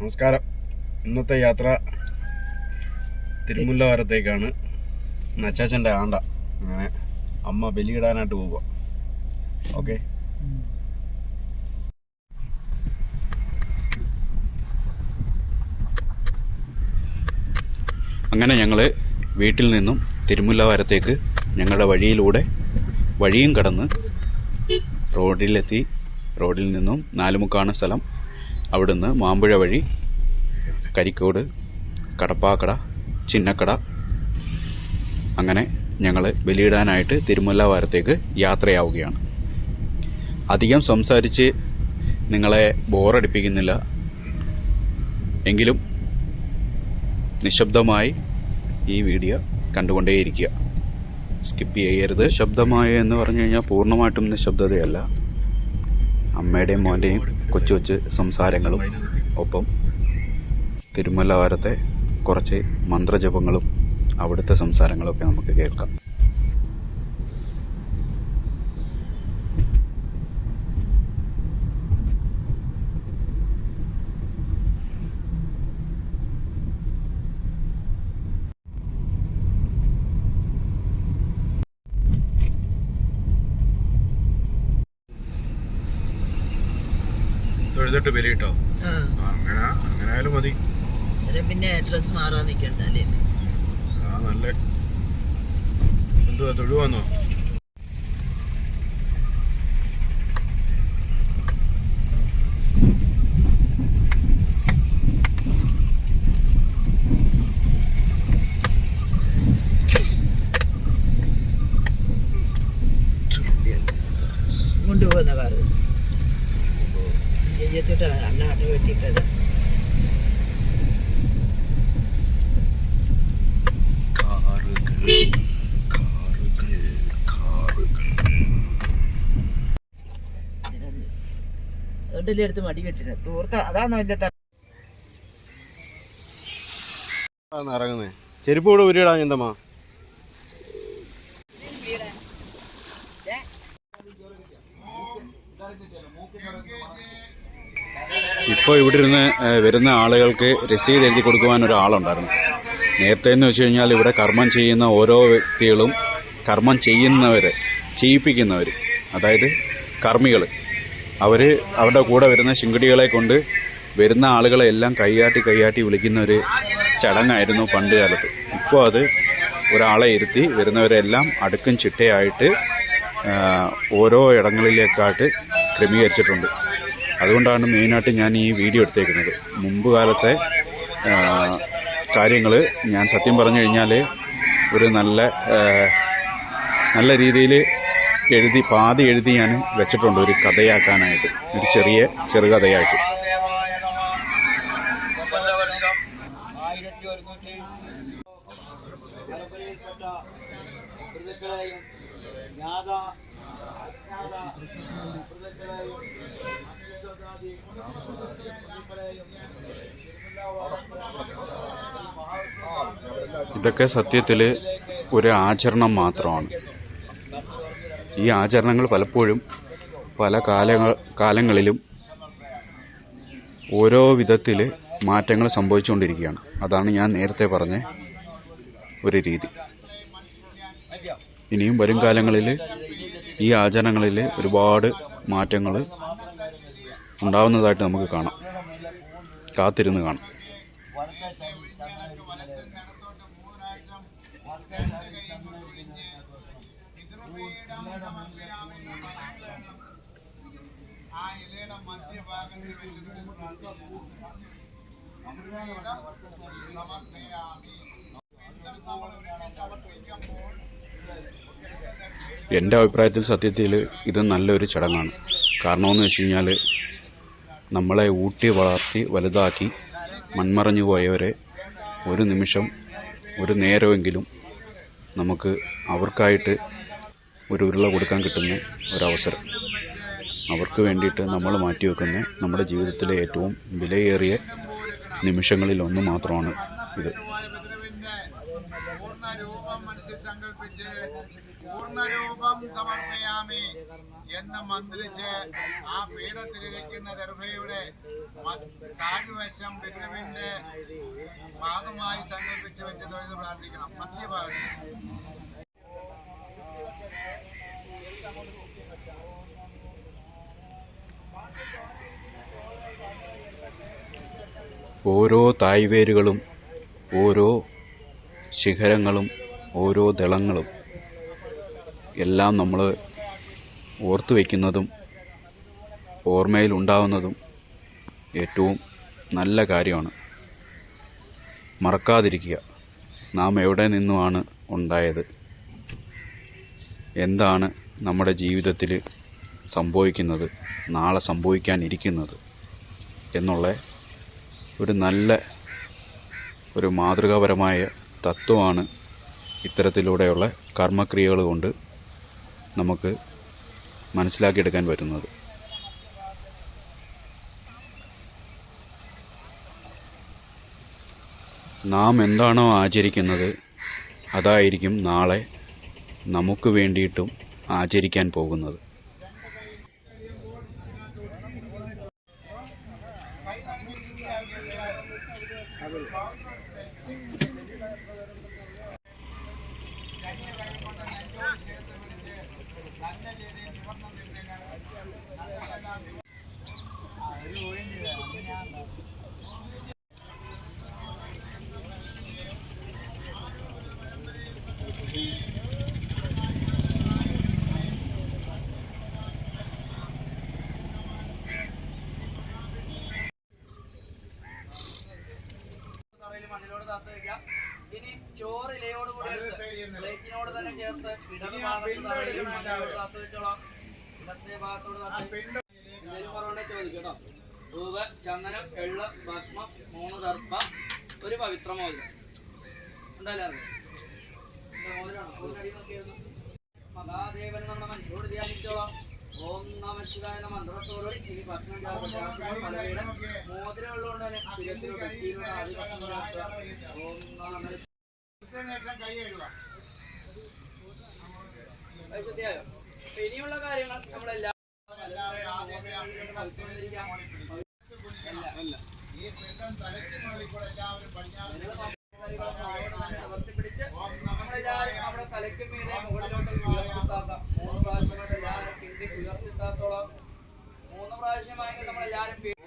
നമസ്കാരം. ഇന്നത്തെ യാത്ര തിരുമുല്ലവാരത്തേക്കാണ് നച്ചാച്ചന്റെ ആണ്ട. അങ്ങനെ അമ്മ ബലിയിടാനായിട്ട് പോവുക ഓക്കെ. അങ്ങനെ ഞങ്ങൾ വീട്ടിൽ നിന്നും തിരുമുല്ലവാരത്തേക്ക് ഞങ്ങളുടെ വഴിയിലൂടെ വഴിയും കടന്ന് റോഡിലെത്തി. റോഡിൽ നിന്നും നാലുമുക്കാണ് സ്ഥലം. അവിടുന്ന് മാമ്പുഴ വഴി കരിക്കോട് കടപ്പാക്കട ചിന്നക്കട. അങ്ങനെ ഞങ്ങൾ ബലിയിടാനായിട്ട് തിരുമുല്ലവാരത്തേക്ക് യാത്രയാവുകയാണ്. അധികം സംസാരിച്ച് നിങ്ങളെ ബോറടിപ്പിക്കുന്നില്ല. എങ്കിലും നിശബ്ദമായി ഈ വീഡിയോ കണ്ടുകൊണ്ടേയിരിക്കുക. സ്കിപ്പ് ചെയ്യരുത്. ശബ്ദമായ എന്ന് പറഞ്ഞു കഴിഞ്ഞാൽ പൂർണമായിട്ടും നിശബ്ദതയല്ല. അമ്മയുടെയും മോന്റെയും കൊച്ചു കൊച്ചു സംസാരങ്ങളും. ഒപ്പം തിരുമല്ലവാരത്തെ കുറച്ച് മന്ത്രജപങ്ങളും അവിടുത്തെ സംസാരങ്ങളൊക്കെ നമുക്ക് കേൾക്കാം. തൊഴുതിട്ട് ബലിയിട്ടോ? ആ. അങ്ങനെ അങ്ങനെ ആയാലും മതി പിന്നെ ഡ്രസ് മാറാൻ നിൽക്കണ്ടല്ലേ ആ നല്ല. എന്തുവാ തൊഴുവാന്നോ? അതുകൊണ്ടല്ലേ എടുത്ത് മടി വെച്ചിട്ട് തൂർത്ത അതാണ് വലിയ ഇറങ്ങുന്നേ ചെരുപ്പ് കൂടെ ഉരുടാ എന്തമ്മാ ഇപ്പോൾ ഇവിടെ ഇരുന്ന് വരുന്ന ആളുകൾക്ക് രസീത് എഴുതി കൊടുക്കുവാൻ ഒരാളുണ്ടായിരുന്നു. നേരത്തെ എന്ന് വെച്ച് കഴിഞ്ഞാൽ ഇവിടെ കർമ്മം ചെയ്യുന്ന ഓരോ വ്യക്തികളും കർമ്മം ചെയ്യുന്നവർ ചെയ്യിപ്പിക്കുന്നവർ അതായത് കർമ്മികൾ അവർ അവരുടെ കൂടെ വരുന്ന ശിങ്കടികളെ കൊണ്ട് വരുന്ന ആളുകളെ എല്ലാം കൈയാട്ടി കൈയാട്ടി വിളിക്കുന്ന ഒരു ചടങ്ങായിരുന്നു പണ്ട് കാലത്ത്. ഇപ്പോൾ അത് ഒരാളെ ഇരുത്തി വരുന്നവരെല്ലാം അടുക്കും ചിട്ടയായിട്ട് ഓരോ ഇടങ്ങളിലേക്കായിട്ട് ക്രമീകരിച്ചിട്ടുണ്ട്. അതുകൊണ്ടാണ് മെയിനായിട്ട് ഞാൻ ഈ വീഡിയോ എടുത്തേക്കുന്നത്. മുമ്പ് കാലത്തെ കാര്യങ്ങൾ ഞാൻ സത്യം പറഞ്ഞു കഴിഞ്ഞാൽ ഒരു നല്ല നല്ല രീതിയിൽ എഴുതി പാതി എഴുതി ഞാൻ വെച്ചിട്ടുണ്ട് ഒരു കഥയാക്കാനായിട്ട്. ഒരു ചെറിയ ചെറുകഥയായിട്ട്. ഇതൊക്കെ സത്യത്തിൽ ഒരു ആചരണം മാത്രമാണ്. ഈ ആചരണങ്ങൾ പലപ്പോഴും പല കാലങ്ങൾ കാലങ്ങളിലും ഓരോ വിധത്തിൽ മാറ്റങ്ങൾ സംഭവിച്ചുകൊണ്ടിരിക്കുകയാണ്. അതാണ് ഞാൻ നേരത്തെ പറഞ്ഞ ഒരു രീതി. ഇനിയും വരും കാലങ്ങളിൽ ഈ ആചരണങ്ങളിൽ ഒരുപാട് മാറ്റങ്ങൾ ഉണ്ടാവുന്നതായിട്ട് നമുക്ക് കാണാം. കാത്തിരുന്ന് കാണാം. സൈഡിൽ ചന്ദ്രനിരിക്കുന്നത് എന്റെ അഭിപ്രായത്തിൽ സത്യത്തിൽ ഇത് നല്ലൊരു ചടങ്ങാണ്. കാരണമെന്ന് വെച്ച് കഴിഞ്ഞാൽ നമ്മളെ ഊട്ടി വളർത്തി വലുതാക്കി മൺമറഞ്ഞു പോയവരെ ഒരു നിമിഷം ഒരു നേരമെങ്കിലും നമുക്ക് അവർക്കായിട്ട് ഒരു ഉരുള കൊടുക്കാൻ കിട്ടുന്ന ഒരവസരം. അവർക്ക് വേണ്ടിയിട്ട് നമ്മൾ മാറ്റിവെക്കുന്ന നമ്മുടെ ജീവിതത്തിലെ ഏറ്റവും വിലയേറിയ നിമിഷങ്ങളിൽ ഒന്ന് മാത്രമാണ് ഇത്. പൂർണരൂപം സമർപ്പയാമി എന്ന് മന്ത്രിച്ച് ആ പീഠത്തിലിരിക്കുന്ന ദർഭയുടെ താഴ്വശം പിതൃവിന്റെ ഭാഗമായി സങ്കല്പിച്ച് വെച്ച് തൊഴിൽ പ്രാർത്ഥിക്കണം. മധ്യഭാഗത്ത്. ഓരോ തായ്വേരുകളും ഓരോ ശിഖരങ്ങളും ഓരോ ദളങ്ങളും എല്ലാം നമ്മൾ ഓർത്തു വയ്ക്കുന്നതും ഓർമ്മയിൽ ഉണ്ടാവുന്നതും ഏറ്റവും നല്ല കാര്യമാണ്. മറക്കാതിരിക്കുക. നാം എവിടെ നിന്നുമാണ് ഉണ്ടായത്? എന്താണ് നമ്മുടെ ജീവിതത്തിൽ സംഭവിക്കുന്നത്? നാളെ സംഭവിക്കാനിരിക്കുന്നത് എന്നുള്ള ഒരു നല്ല ഒരു മാതൃകാപരമായ തത്വമാണ് ഇത്തരത്തിലൂടെയുള്ള കർമ്മക്രിയകൾ കൊണ്ട് നമുക്ക് മനസ്സിലാക്കിയെടുക്കാൻ പറ്റുന്നത്. നാം എന്താണോ ആചരിക്കുന്നത് അതായിരിക്കും നാളെ നമുക്ക് വേണ്ടിയിട്ടും ആചരിക്കാൻ പോകുന്നത്. പൂവ് ചന്ദനം എള്ള ഭസ്മം മൂന്ന് ദർപ്പ ഒരു പവിത്ര മോതിരം ഉണ്ടല്ലോ മഹാദേവൻ. നമ്മുടെ മനസ്സിലോട് ധ്യാനിച്ചോളാം ഓം നമ ശിവായ മന്ത്രത്തോടുകൂടി ഇനി ഭക്ഷണം പലവയുടെ മോതിരം ഉള്ളതുകൊണ്ട് തന്നെ ആദ്യം ഭക്ഷണം ഓം നമ കൈ അപ്പൊ ഇനിയുള്ള കാര്യങ്ങൾ നമ്മളെല്ലാം നിവർത്തിപ്പിടിച്ച് നമ്മളെല്ലാവരും നമ്മുടെ തലയ്ക്ക് മീതെ മുകളിലോട്ട് ഉയർത്തിത്താക്കാം മൂന്ന് പ്രാവശ്യം കൊണ്ട് എല്ലാവരും ഉയർത്തിത്താത്തോളം മൂന്ന് പ്രാവശ്യമായെങ്കിൽ നമ്മളെല്ലാവരും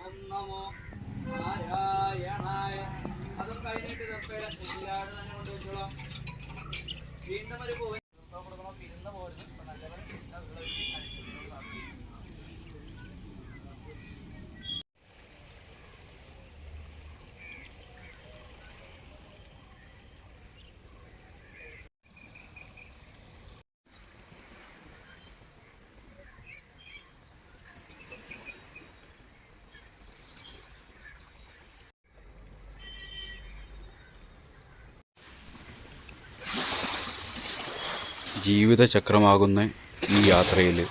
ജീവിതചക്രമാകുന്ന ഈ യാത്രയിൽ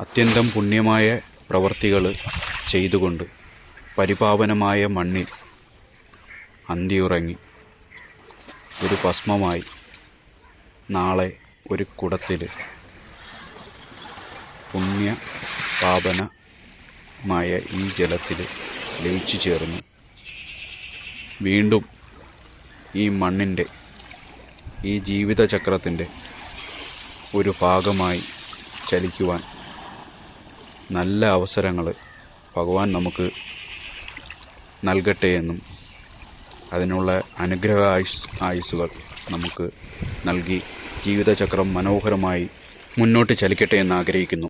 അത്യന്തം പുണ്യമായ പ്രവർത്തികൾ ചെയ്തുകൊണ്ട് പരിപാവനമായ മണ്ണിൽ അന്തിയുറങ്ങി. ഒരു ഭസ്മമായി നാളെ ഒരു കുടത്തിൽ പുണ്യ പാപനമായ ഈ ജലത്തിൽ ലയിച്ചു ചേർന്ന് വീണ്ടും ഈ മണ്ണിന്റെ ഈ ജീവിതചക്രത്തിന്റെ ഒരു ഭാഗമായി ചലിക്കുവാൻ നല്ല അവസരങ്ങൾ ഭഗവാൻ നമുക്ക് നൽകട്ടെ എന്നും അതിനുള്ള അനുഗ്രഹ ആയുസ് ആയുസ്സുകൾ നമുക്ക് നൽകി ജീവിതചക്രം മനോഹരമായി മുന്നോട്ട് ചലിക്കട്ടെ എന്ന് ആഗ്രഹിക്കുന്നു.